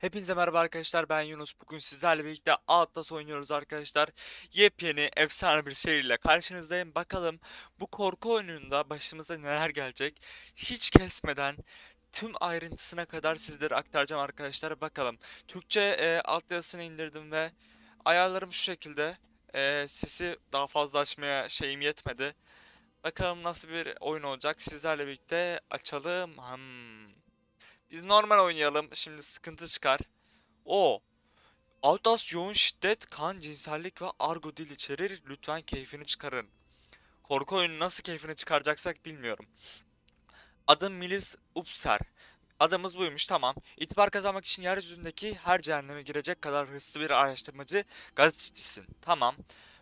Hepinize merhaba arkadaşlar ben Yunus. Bugün sizlerle birlikte Atlas oynuyoruz arkadaşlar. Yepyeni efsane bir seriyle karşınızdayım. Bakalım bu korku oyununda başımıza neler gelecek. Hiç kesmeden tüm ayrıntısına kadar sizlere aktaracağım arkadaşlar. Bakalım. Türkçe e, altyazısını indirdim ve ayarlarım şu şekilde. E, sesi daha fazla açmaya şeyim yetmedi. Bakalım nasıl bir oyun olacak. Sizlerle birlikte açalım. Hmm. Biz normal oynayalım. Şimdi sıkıntı çıkar. O. Outlast yoğun şiddet, kan, cinsellik ve argo dil içerir. Lütfen keyfini çıkarın. Korku oyunu nasıl keyfini çıkaracaksak bilmiyorum. Adım Melis Upser. Adımız buymuş tamam. İtibar kazanmak için yeryüzündeki her cehenneme girecek kadar hırslı bir araştırmacı gazetecisin. Tamam.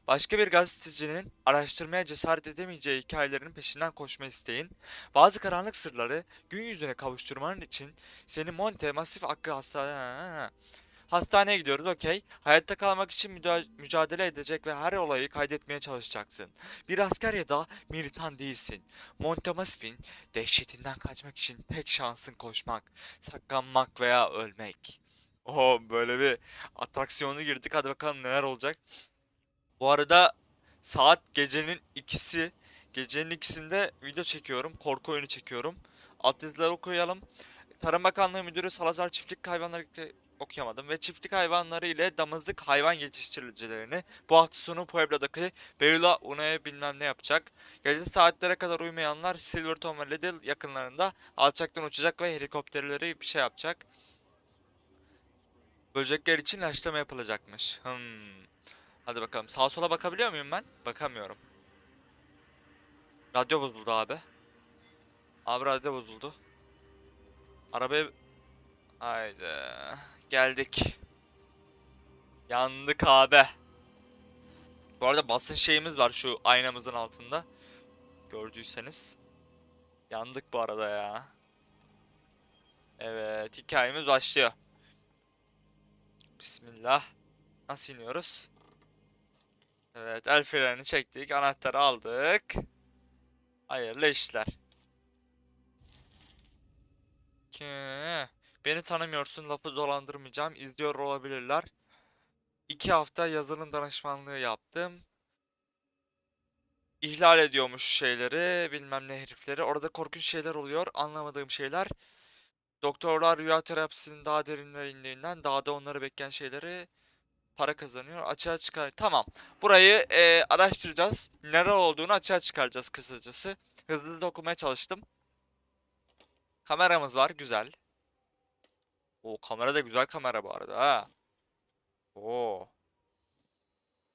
Başka bir gazetecinin araştırmaya cesaret edemeyeceği hikayelerin peşinden koşma isteğin, bazı karanlık sırları gün yüzüne kavuşturmanın için seni Monte Masif Hakkı Hastane... Hastaneye gidiyoruz okey. Hayatta kalmak için mücadele edecek ve her olayı kaydetmeye çalışacaksın. Bir asker ya da militan değilsin. Montemasif'in dehşetinden kaçmak için tek şansın koşmak, saklanmak veya ölmek. Oho böyle bir atraksiyonu girdik. Hadi bakalım neler olacak. Bu arada saat gecenin ikisi. Gecenin ikisinde video çekiyorum. Korku oyunu çekiyorum. Yazıları okuyalım. Tarım Bakanlığı Müdürü Salazar çiftlik hayvanları okuyamadım ve çiftlik hayvanları ile damızlık hayvan yetiştiricilerini bu hafta sonu Pueblo'daki Beulah Una'ya bilmem ne yapacak. Gece saatlere kadar uyumayanlar Silverton ve Liddell yakınlarında alçaktan uçacak ve helikopterleri bir şey yapacak. Böcekler için ilaçlama yapılacakmış. Hmm. Hadi bakalım. Sağa sola bakabiliyor muyum ben? Bakamıyorum. Radyo bozuldu abi. Abi radyo bozuldu. Arabaya... Haydi. Geldik. Yandık abi. Bu arada basın şeyimiz var şu aynamızın altında. Gördüyseniz. Yandık bu arada ya. Evet hikayemiz başlıyor. Bismillah. Nasıl iniyoruz? Evet el frenini çektik. Anahtarı aldık. Hayırlı işler. Ki, Beni tanımıyorsun lafı dolandırmayacağım. İzliyor olabilirler. İki hafta yazılım danışmanlığı yaptım. İhlal ediyormuş şeyleri, bilmem ne herifleri. Orada korkunç şeyler oluyor, anlamadığım şeyler. Doktorlar rüya terapisinin daha derinlerinden, daha da onları bekleyen şeyleri para kazanıyor. Açığa çıkar. Tamam. Burayı e, araştıracağız. Neler olduğunu açığa çıkaracağız kısacası. Hızlı da okumaya çalıştım. Kameramız var. Güzel. O kamera da güzel kamera bu arada ha. Oo.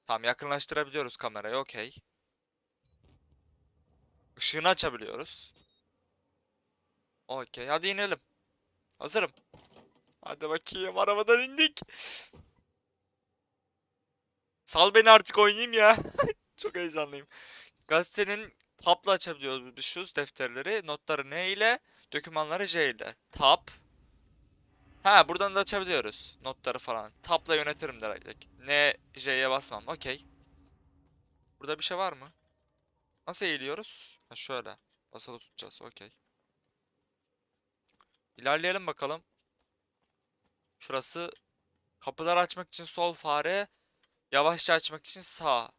Tamam yakınlaştırabiliyoruz kamerayı. Okey. Işığını açabiliyoruz. Okey. Hadi inelim. Hazırım. Hadi bakayım. Arabadan indik. Sal beni artık oynayayım ya. Çok heyecanlıyım. Gazetenin tabla açabiliyoruz düşüyoruz defterleri. Notları ne ile? Dokümanları J ile. Tab. Ha buradan da açabiliyoruz. Notları falan. Tabla yönetirim direkt. Ne J'ye basmam. Okey. Burada bir şey var mı? Nasıl eğiliyoruz? Ha şöyle. Basılı tutacağız. Okey. İlerleyelim bakalım. Şurası kapıları açmak için sol fare. Yavaşça açmak için sağ.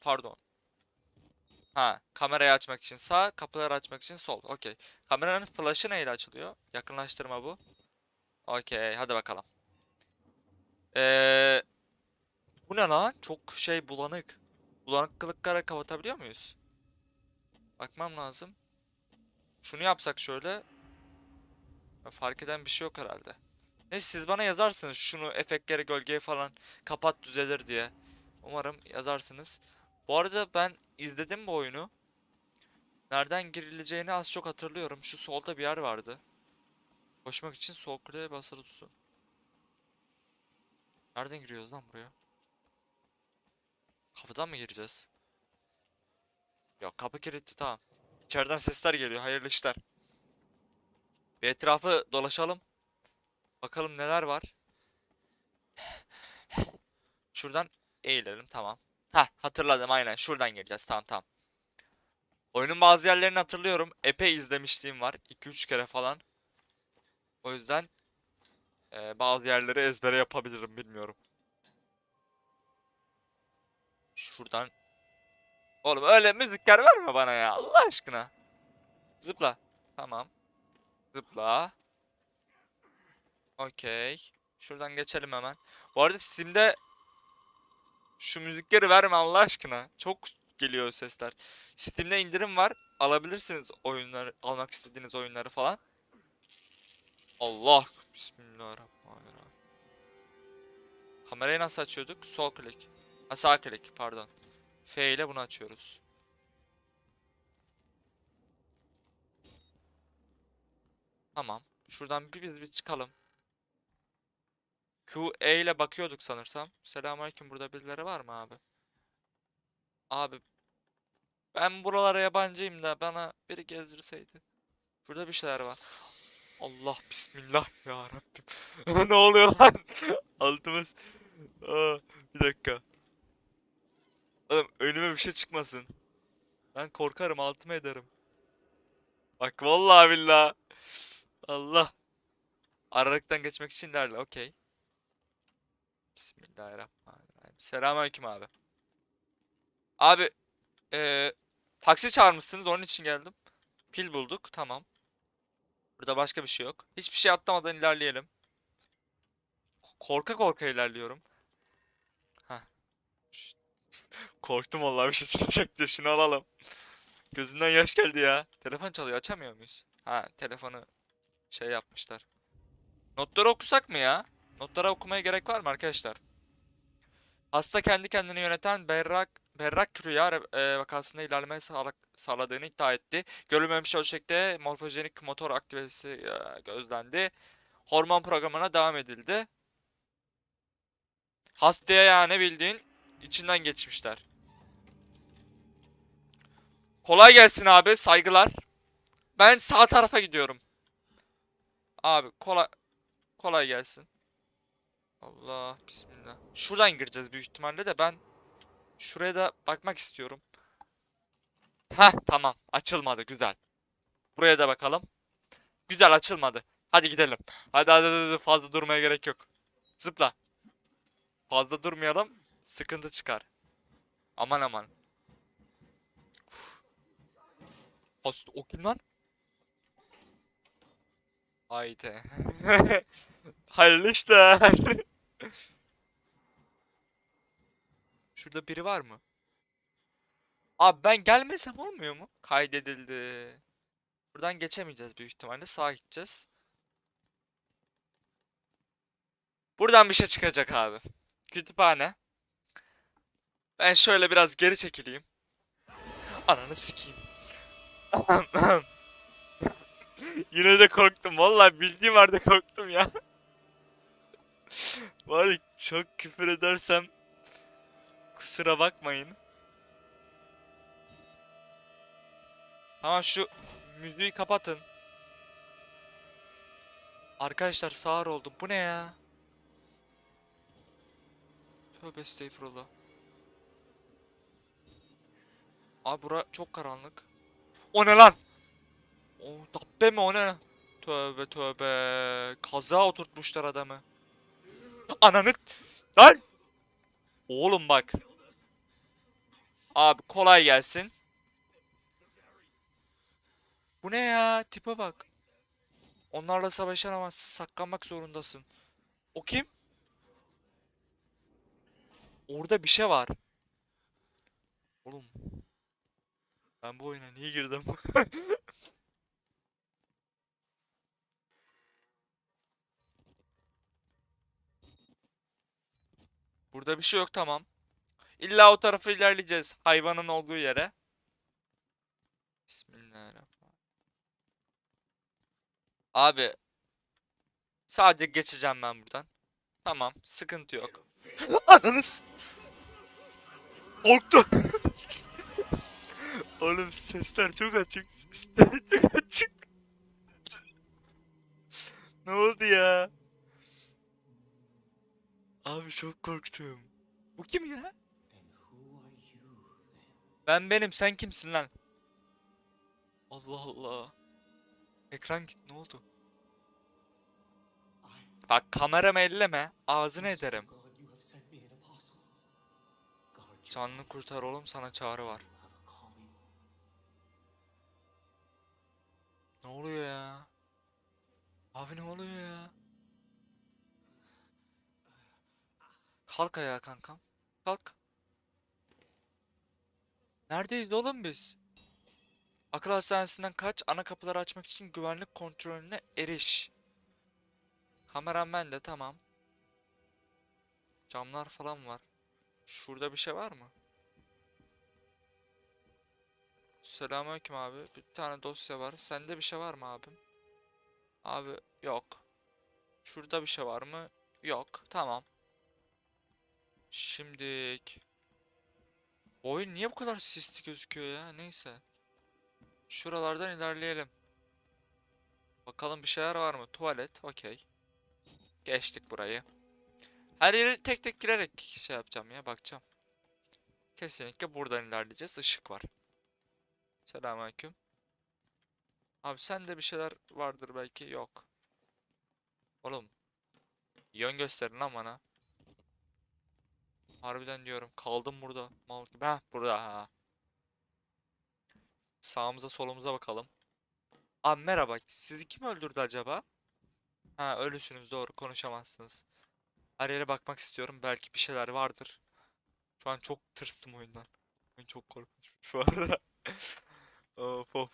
Pardon. Ha, kamerayı açmak için sağ, kapıları açmak için sol. Okey. Kameranın flash'ı neyle açılıyor? Yakınlaştırma bu. Okey, hadi bakalım. Ee, bu ne lan? Çok şey bulanık. Bulanıklıkları kapatabiliyor muyuz? Bakmam lazım. Şunu yapsak şöyle. Fark eden bir şey yok herhalde. Neyse siz bana yazarsınız şunu efektleri gölgeyi falan kapat düzelir diye. Umarım yazarsınız. Bu arada ben izledim bu oyunu. Nereden girileceğini az çok hatırlıyorum. Şu solda bir yer vardı. Koşmak için sol kuleye basılı tutun. Nereden giriyoruz lan buraya? Kapıdan mı gireceğiz? Yok kapı kilitli tamam. İçeriden sesler geliyor. Hayırlı işler. Bir etrafı dolaşalım. Bakalım neler var. Şuradan eğilelim tamam. Ha hatırladım aynen şuradan gireceğiz tamam tamam. Oyunun bazı yerlerini hatırlıyorum. Epey izlemişliğim var. 2-3 kere falan. O yüzden Ee, bazı yerleri ezbere yapabilirim bilmiyorum. Şuradan. Oğlum öyle müzikler verme bana ya Allah aşkına. Zıpla. Tamam. Zıpla. Okey. Şuradan geçelim hemen. Bu arada Steam'de şu müzikleri verme Allah aşkına. Çok geliyor sesler. Steam'de indirim var. Alabilirsiniz oyunları, almak istediğiniz oyunları falan. Allah. Bismillahirrahmanirrahim. Kamerayı nasıl açıyorduk? Sol klik. Ha sağ klik pardon. F ile bunu açıyoruz. Tamam. Şuradan bir biz bir çıkalım. Q, E ile bakıyorduk sanırsam. Selamünaleyküm burada birileri var mı abi? Abi ben buralara yabancıyım da bana biri gezdirseydi. Burada bir şeyler var. Allah bismillah ya Rabbim. Ne oluyor lan? Altımız. Aa, bir dakika. Oğlum önüme bir şey çıkmasın. Ben korkarım altıma ederim. Bak vallahi billah. Allah. Aralıktan geçmek için derler. Okey. Bismillahirrahmanirrahim. Selamünaleyküm abi. Abi eee taksi çağırmışsınız onun için geldim. Pil bulduk. Tamam. Burada başka bir şey yok. Hiçbir şey atlamadan ilerleyelim. Korka korka ilerliyorum. Korktum vallahi bir şey çıkacak diye şunu alalım. Gözümden yaş geldi ya. Telefon çalıyor açamıyor muyuz? Ha telefonu şey yapmışlar. Notları okusak mı ya? Notlara okumaya gerek var mı arkadaşlar? Hasta kendi kendini yöneten berrak berrak rüya e, vakasında ilerleme sağla- sağladığını iddia etti. Görülmemiş ölçekte morfojenik motor aktivitesi e, gözlendi. Hormon programına devam edildi. Hastaya yani bildiğin içinden geçmişler. Kolay gelsin abi, saygılar. Ben sağ tarafa gidiyorum. Abi kolay kolay gelsin. Allah bismillah. Şuradan gireceğiz büyük ihtimalle de ben şuraya da bakmak istiyorum. Heh tamam açılmadı güzel. Buraya da bakalım. Güzel açılmadı. Hadi gidelim. Hadi hadi hadi, fazla durmaya gerek yok. Zıpla. Fazla durmayalım. Sıkıntı çıkar. Aman aman. Hast o kim lan? Haydi. Hayırlı işler. Şurada biri var mı? Abi ben gelmesem olmuyor mu? Kaydedildi. Buradan geçemeyeceğiz büyük ihtimalle. Sağa gideceğiz. Buradan bir şey çıkacak abi. Kütüphane. Ben şöyle biraz geri çekileyim. Ananı sikeyim. Yine de korktum. Vallahi bildiğim halde korktum ya. Var çok küfür edersem kusura bakmayın. Tamam şu müziği kapatın. Arkadaşlar sağır oldum. Bu ne ya? Tövbe estağfurullah. Abi bura çok karanlık. O ne lan? O dabbe mi o ne? Tövbe tövbe. Kaza oturtmuşlar adamı. Ananı... Lan! Oğlum bak. Abi kolay gelsin. Bu ne ya? Tipe bak. Onlarla savaşamazsın. Saklanmak zorundasın. O kim? Orada bir şey var. Oğlum. Ben bu oyuna niye girdim? Burada bir şey yok tamam. İlla o tarafa ilerleyeceğiz. Hayvanın olduğu yere. Bismillahirrahmanirrahim. Abi. Sadece geçeceğim ben buradan. Tamam. Sıkıntı yok. Ananız. Korktum. Oğlum sesler çok açık. Sesler çok açık. ne oldu ya? Abi çok korktum. Bu kim ya? Ben benim, sen kimsin lan? Allah Allah. Ekran git, ne oldu? Bak kameramı elleme. Ağzını ederim. Canını kurtar oğlum sana çağrı var. Ne oluyor ya? Abi ne oluyor ya? Kalk ayağa kankam. Kalk. Neredeyiz oğlum biz? Akıl hastanesinden kaç, ana kapıları açmak için güvenlik kontrolüne eriş. Kameram bende tamam. Camlar falan var. Şurada bir şey var mı? Selamünaleyküm abi. Bir tane dosya var. Sende bir şey var mı abim? Abi yok. Şurada bir şey var mı? Yok. Tamam. Şimdilik. Bu Oyun niye bu kadar sisli gözüküyor ya? Neyse. Şuralardan ilerleyelim. Bakalım bir şeyler var mı? Tuvalet. Okey. Geçtik burayı. Her yeri tek tek girerek şey yapacağım ya. Bakacağım. Kesinlikle buradan ilerleyeceğiz. Işık var. Selamünaleyküm. Abi sende bir şeyler vardır belki. Yok. Oğlum. Yön gösterin lan bana. Harbiden diyorum. Kaldım burada. Mal gibi. Heh burada. Ha. Sağımıza solumuza bakalım. Abi merhaba. Sizi kim öldürdü acaba? Ha ölüsünüz doğru. Konuşamazsınız. Her yere bakmak istiyorum. Belki bir şeyler vardır. Şu an çok tırstım oyundan. Oyun çok korkunç şu arada. Of of.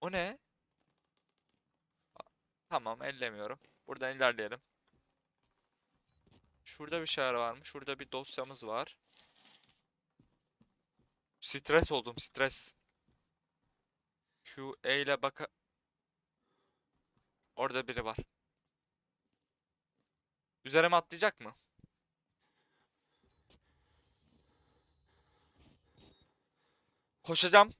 O ne? Tamam ellemiyorum. Buradan ilerleyelim. Şurada bir şeyler var mı? Şurada bir dosyamız var. Stres oldum stres. Q E ile baka... Orada biri var. Üzerime atlayacak mı? Koşacağım.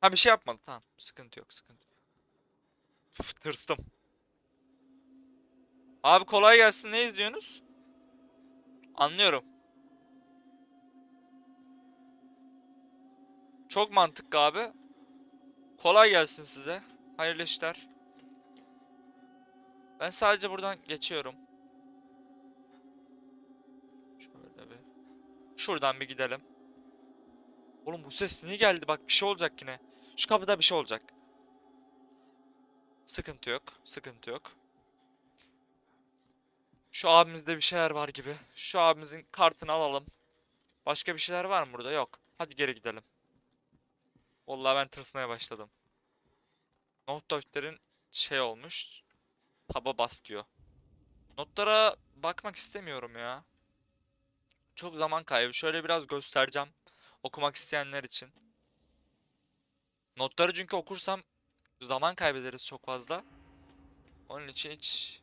Ha bir şey yapmadı. Tamam. Sıkıntı yok. Sıkıntı yok. Tırstım. Abi kolay gelsin. Ne izliyorsunuz? Anlıyorum. Çok mantıklı abi. Kolay gelsin size. Hayırlı işler. Ben sadece buradan geçiyorum. Şöyle bir. Şuradan bir gidelim. Oğlum bu ses niye geldi? Bak bir şey olacak yine. Şu kapıda bir şey olacak. Sıkıntı yok. Sıkıntı yok. Şu abimizde bir şeyler var gibi. Şu abimizin kartını alalım. Başka bir şeyler var mı burada? Yok. Hadi geri gidelim. Vallahi ben tırsmaya başladım. Not defterin şey olmuş. Taba bas diyor. Notlara bakmak istemiyorum ya. Çok zaman kaybı. Şöyle biraz göstereceğim. Okumak isteyenler için. Notları çünkü okursam zaman kaybederiz çok fazla. Onun için hiç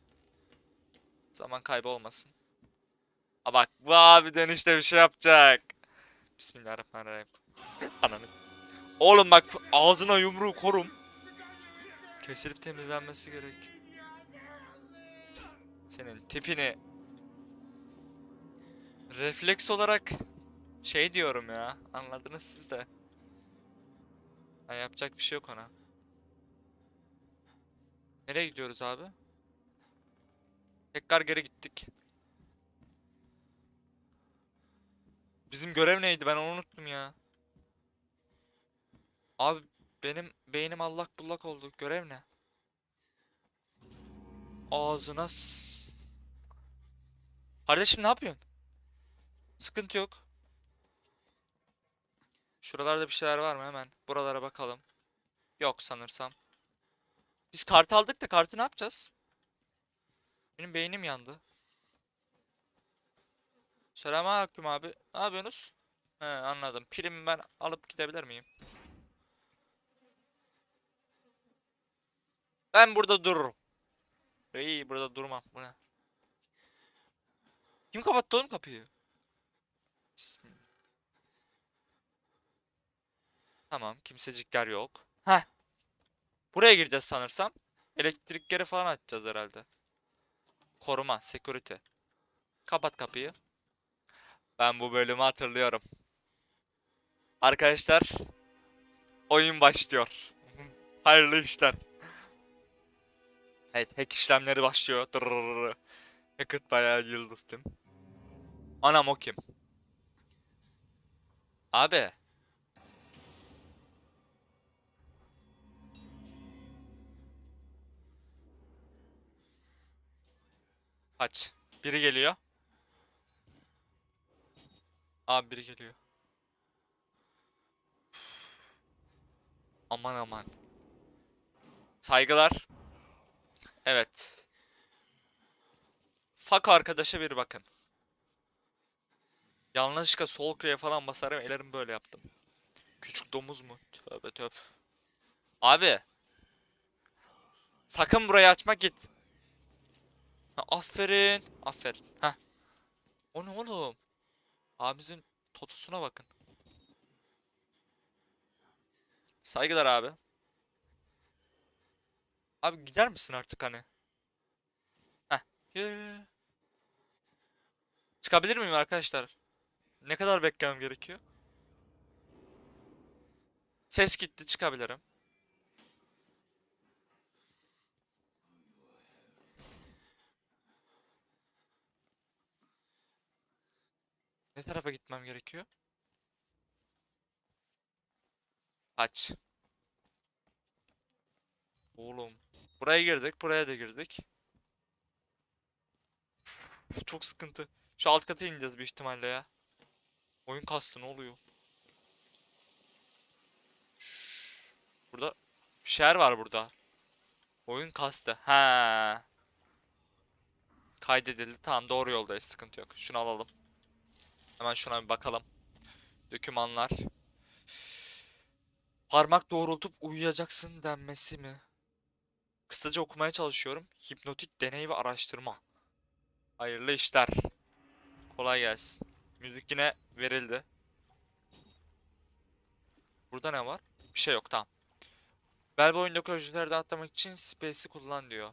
zaman kaybı olmasın. A bak bu abiden işte bir şey yapacak. Bismillahirrahmanirrahim. Ananı. Oğlum bak ağzına yumruğu korum. Kesilip temizlenmesi gerek. Senin tipini refleks olarak şey diyorum ya. Anladınız siz de. Ha, yapacak bir şey yok ona. Nereye gidiyoruz abi? Tekrar geri gittik. Bizim görev neydi? Ben onu unuttum ya. Abi benim beynim allak bullak oldu. Görev ne? Ağzına Kardeşim ne yapıyorsun? Sıkıntı yok. Şuralarda bir şeyler var mı hemen? Buralara bakalım. Yok sanırsam. Biz kart aldık da kartı ne yapacağız? Benim beynim yandı. Selamünaleyküm abi. Ne yapıyorsunuz? He anladım. Primi ben alıp gidebilir miyim? Ben burada dururum. İyi burada durmam. Bu ne? Kim kapattı oğlum kapıyı? Tamam, kimsecikler yok. Heh. Buraya gireceğiz sanırsam. Elektrikleri falan açacağız herhalde. Koruma, security. Kapat kapıyı. Ben bu bölümü hatırlıyorum. Arkadaşlar, oyun başlıyor. Hayırlı işler. Evet hack işlemleri başlıyor. Dırırırı. Hackett bayağı yıldız tim. Anam o kim? Abi. Aç. Biri geliyor. Abi biri geliyor. Aman aman. Saygılar. Evet. Fak arkadaşa bir bakın. Yanlışlıkla sol klavye falan basarım ellerim böyle yaptım. Küçük domuz mu? Tövbe tövbe. Abi. Sakın burayı açma git. Ha, aferin. Aferin. Ha. O ne oğlum? Abimizin totusuna bakın. Saygılar abi. Abi gider misin artık hani? Heh. Yürü. Çıkabilir miyim arkadaşlar? Ne kadar beklemem gerekiyor? Ses gitti çıkabilirim. Ne tarafa gitmem gerekiyor? Aç. Oğlum. Buraya girdik, buraya da girdik. Uf, çok sıkıntı. Şu alt kata ineceğiz büyük ihtimalle ya. Oyun kastı ne oluyor? Burada bir şeyler var burada. Oyun kastı. Ha. Kaydedildi. Tamam doğru yoldayız. Sıkıntı yok. Şunu alalım. Hemen şuna bir bakalım. Dokümanlar. Parmak doğrultup uyuyacaksın denmesi mi? Kısaca okumaya çalışıyorum. Hipnotik deney ve araştırma. Hayırlı işler. Kolay gelsin. Müzik yine verildi. Burada ne var? Bir şey yok tamam. Bel boyundaki ölçülerden atlamak için space'i kullan diyor.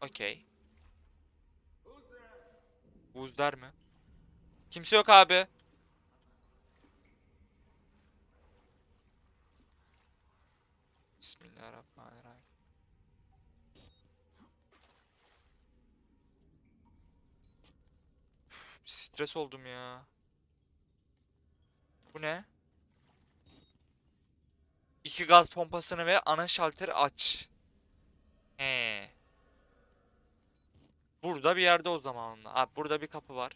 Okey. Buzlar mı? Kimse yok abi. Bismillahirrahmanirrahim. Uf, stres oldum ya. Bu ne? İki gaz pompasını ve ana şalteri aç. He. Burada bir yerde o zaman. Abi burada bir kapı var.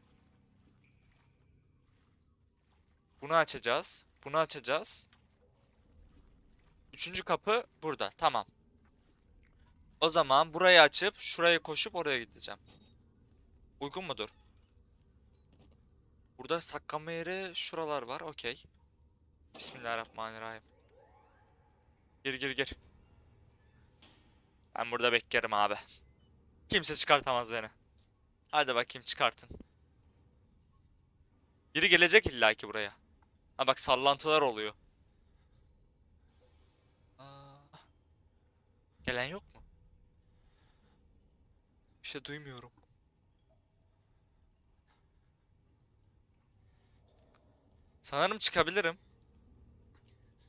Bunu açacağız. Bunu açacağız. Üçüncü kapı burada. Tamam. O zaman burayı açıp şuraya koşup oraya gideceğim. Uygun mudur? Burada saklanma yeri şuralar var. Okey. Bismillahirrahmanirrahim. Gir gir gir. Ben burada beklerim abi. Kimse çıkartamaz beni. Hadi bakayım çıkartın. Biri gelecek illaki buraya. Ha bak sallantılar oluyor. Aa, gelen yok mu? Bir şey duymuyorum. Sanırım çıkabilirim.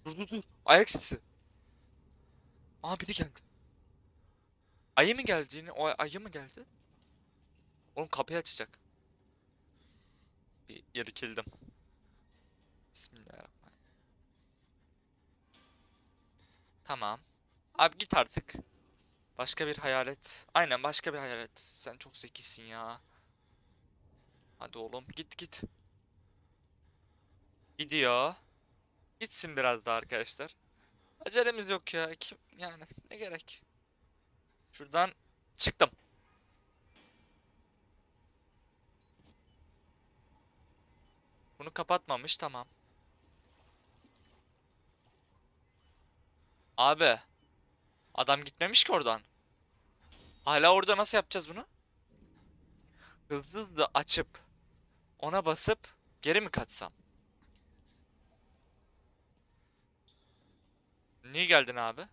Dur dur dur. Ayak sesi. Aa biri geldi. Ayı mı geldi yine? O ayı mı geldi? Oğlum kapıyı açacak. Bir irkildim. Bismillahirrahmanirrahim. Tamam. Abi git artık. Başka bir hayalet. Aynen başka bir hayalet. Sen çok zekisin ya. Hadi oğlum git git. Gidiyor. Gitsin biraz daha arkadaşlar. Acelemiz yok ya. Kim yani ne gerek? Şuradan çıktım. Bunu kapatmamış tamam. Abi. Adam gitmemiş ki oradan. Hala orada nasıl yapacağız bunu? Hızlı hızlı açıp ona basıp geri mi kaçsam? Niye geldin abi?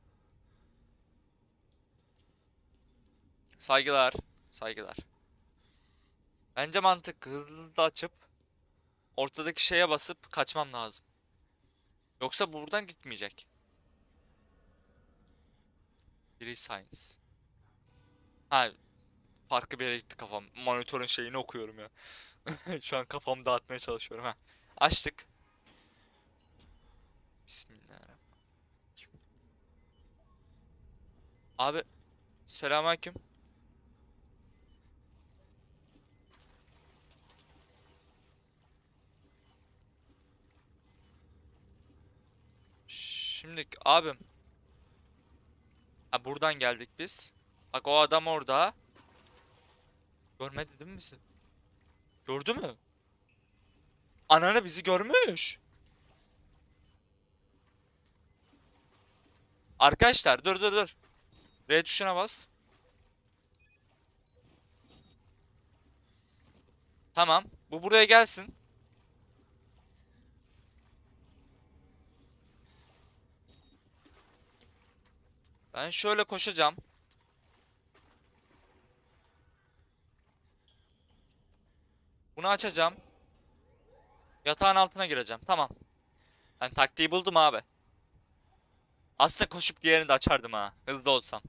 Saygılar. Saygılar. Bence mantık hızlı açıp ortadaki şeye basıp kaçmam lazım. Yoksa buradan gitmeyecek. Biri science. Ha farklı bir yere gitti kafam. Monitörün şeyini okuyorum ya. Şu an kafamı dağıtmaya çalışıyorum ha. Açtık. Bismillahirrahmanirrahim. Abi selamünaleyküm. Şimdi abim. Ha buradan geldik biz. Bak o adam orada. Görmedi değil mi bizi? Gördü mü? Ananı bizi görmüş. Arkadaşlar dur dur dur. R tuşuna bas. Tamam. Bu buraya gelsin. Ben şöyle koşacağım. Bunu açacağım. Yatağın altına gireceğim. Tamam. Ben taktiği buldum abi. Aslında koşup diğerini de açardım ha. Hızlı olsam.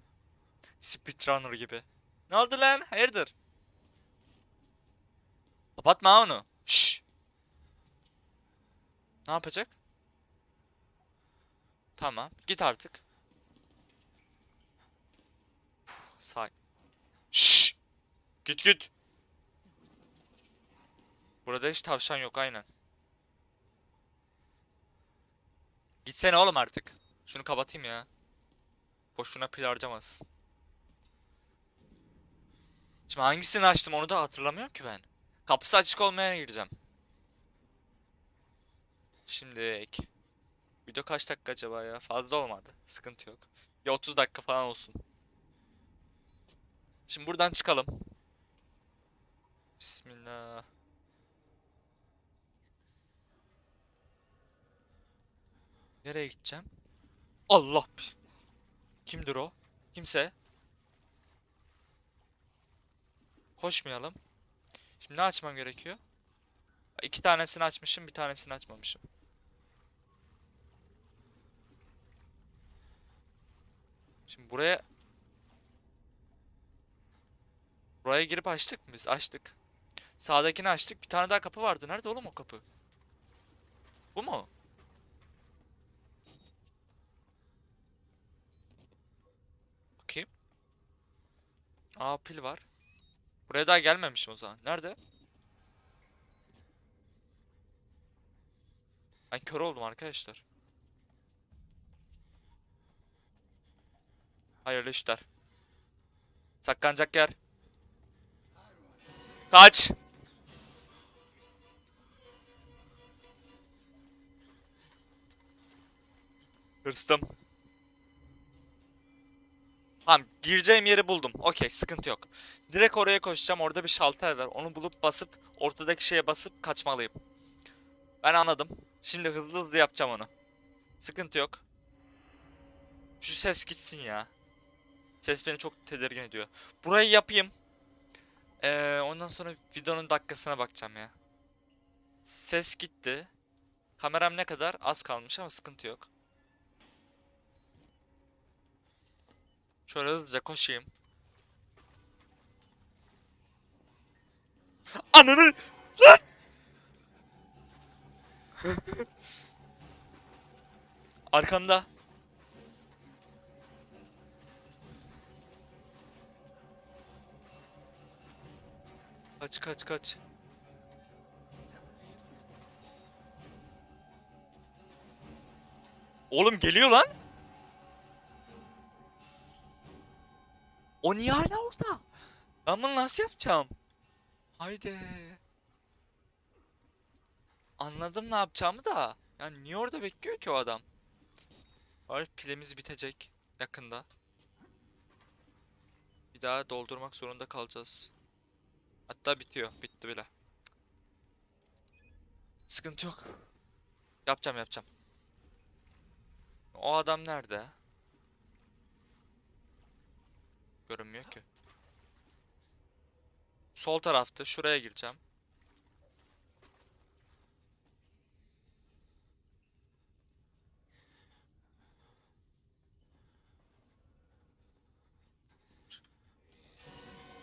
Speedrunner gibi. Ne oldu lan? Hayırdır? Kapatma onu. Şşş. Ne yapacak? Tamam. Git artık. Say. Şşş. Git git. Burada hiç tavşan yok aynen. Gitsene oğlum artık. Şunu kapatayım ya. Boşuna pil harcamaz. Şimdi hangisini açtım onu da hatırlamıyorum ki ben. Kapısı açık olmayana gireceğim. Şimdi video kaç dakika acaba ya? Fazla olmadı. Sıkıntı yok. Ya 30 dakika falan olsun. Şimdi buradan çıkalım. Bismillah. Nereye gideceğim? Allah! Kimdir o? Kimse. Koşmayalım. Şimdi ne açmam gerekiyor? İki tanesini açmışım, bir tanesini açmamışım. Şimdi buraya Buraya girip açtık mı biz? Açtık. Sağdakini açtık. Bir tane daha kapı vardı. Nerede oğlum o kapı? Bu mu? Bakayım. Aa pil var. Buraya daha gelmemişim o zaman. Nerede? Ben kör oldum arkadaşlar. Hayırlı işler. Saklanacak yer. Kaç. Hırstım. Tamam gireceğim yeri buldum. Okey sıkıntı yok. Direkt oraya koşacağım. Orada bir şalter var. Onu bulup basıp ortadaki şeye basıp kaçmalıyım. Ben anladım. Şimdi hızlı hızlı yapacağım onu. Sıkıntı yok. Şu ses gitsin ya. Ses beni çok tedirgin ediyor. Burayı yapayım. Ee, ondan sonra videonun dakikasına bakacağım ya. Ses gitti. Kameram ne kadar? Az kalmış ama sıkıntı yok. Şöyle hızlıca koşayım. Ananı! Arkanda. Kaç kaç kaç. Oğlum geliyor lan. O niye hala orada? Ben bunu nasıl yapacağım? Haydi. Anladım ne yapacağımı da. Yani niye orada bekliyor ki o adam? Var pilimiz bitecek yakında. Bir daha doldurmak zorunda kalacağız. Hatta bitiyor. Bitti bile. Sıkıntı yok. Yapacağım yapacağım. O adam nerede? Görünmüyor ki. Sol tarafta. Şuraya gireceğim.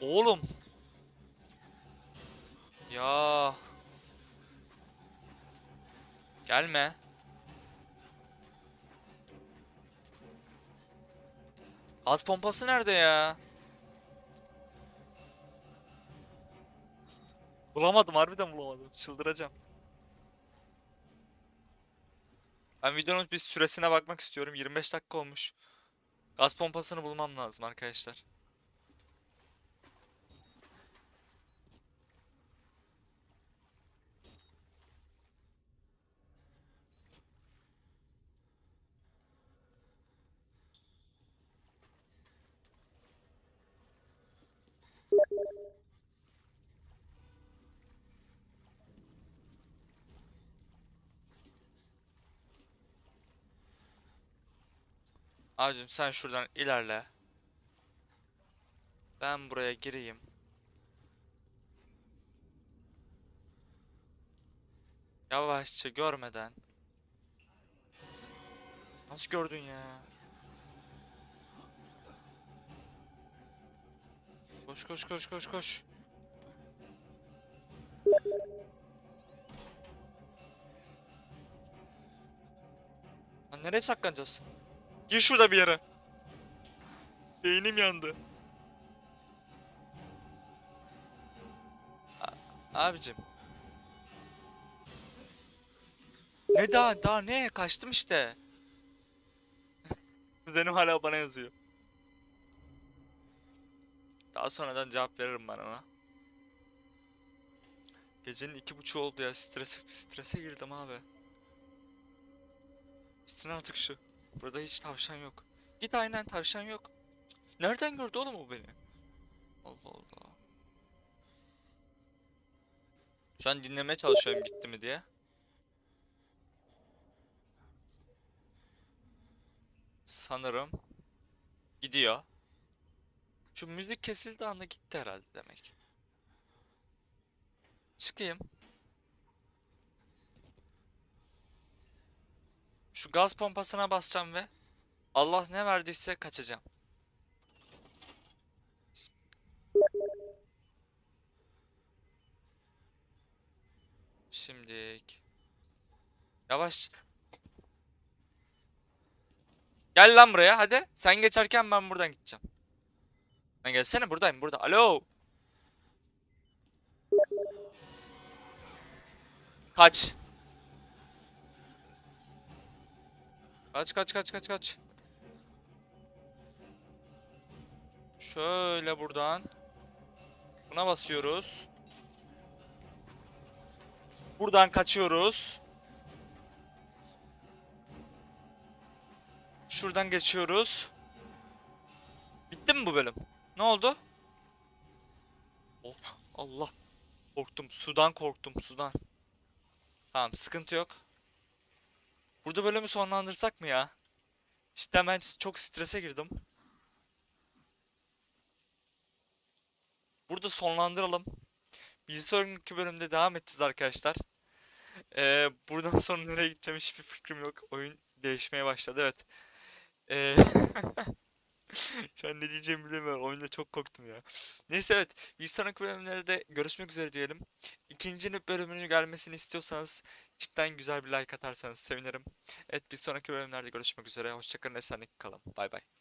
Oğlum. Ya. Gelme. Gaz pompası nerede ya? Bulamadım harbiden bulamadım. Çıldıracağım. Ben videonun bir süresine bakmak istiyorum. 25 dakika olmuş. Gaz pompasını bulmam lazım arkadaşlar. Abicim sen şuradan ilerle. Ben buraya gireyim. Yavaşça görmeden. Nasıl gördün ya? Koş koş koş koş koş. Lan nereye saklanacağız? Gir şurada bir yere. Beynim yandı. A- abicim. Ne daha daha ne kaçtım işte. Kuzenim hala bana yazıyor. Daha sonradan cevap veririm ben ona. Gecenin iki buçuğu oldu ya strese, strese girdim abi. Gitsin artık şu. Burada hiç tavşan yok. Git aynen tavşan yok. Nereden gördü oğlum o beni? Allah Allah. Şu an dinlemeye çalışıyorum gitti mi diye. Sanırım gidiyor. Şu müzik kesildi anda gitti herhalde demek. Çıkayım. Şu gaz pompasına basacağım ve Allah ne verdiyse kaçacağım. Şimdilik. Yavaş. Gel lan buraya hadi. Sen geçerken ben buradan gideceğim. Ben gelsene buradayım burada. Alo. Kaç. Kaç kaç kaç kaç kaç. Şöyle buradan. Buna basıyoruz. Buradan kaçıyoruz. Şuradan geçiyoruz. Bitti mi bu bölüm? Ne oldu? Oh, Allah. Korktum. Sudan korktum. Sudan. Tamam sıkıntı yok. Burada bölümü sonlandırsak mı ya? İşte ben çok strese girdim. Burada sonlandıralım. Bir sonraki bölümde devam edeceğiz arkadaşlar. Ee, buradan sonra nereye gideceğim hiçbir fikrim yok. Oyun değişmeye başladı evet. Ee, Şu an ne diyeceğimi bilemiyorum. Oyunda çok korktum ya. Neyse evet. Bir sonraki bölümlerde de görüşmek üzere diyelim. İkinci bölümünün gelmesini istiyorsanız cidden güzel bir like atarsanız sevinirim. Evet bir sonraki bölümlerde görüşmek üzere. Hoşçakalın. Esenlik kalın. Bay bay.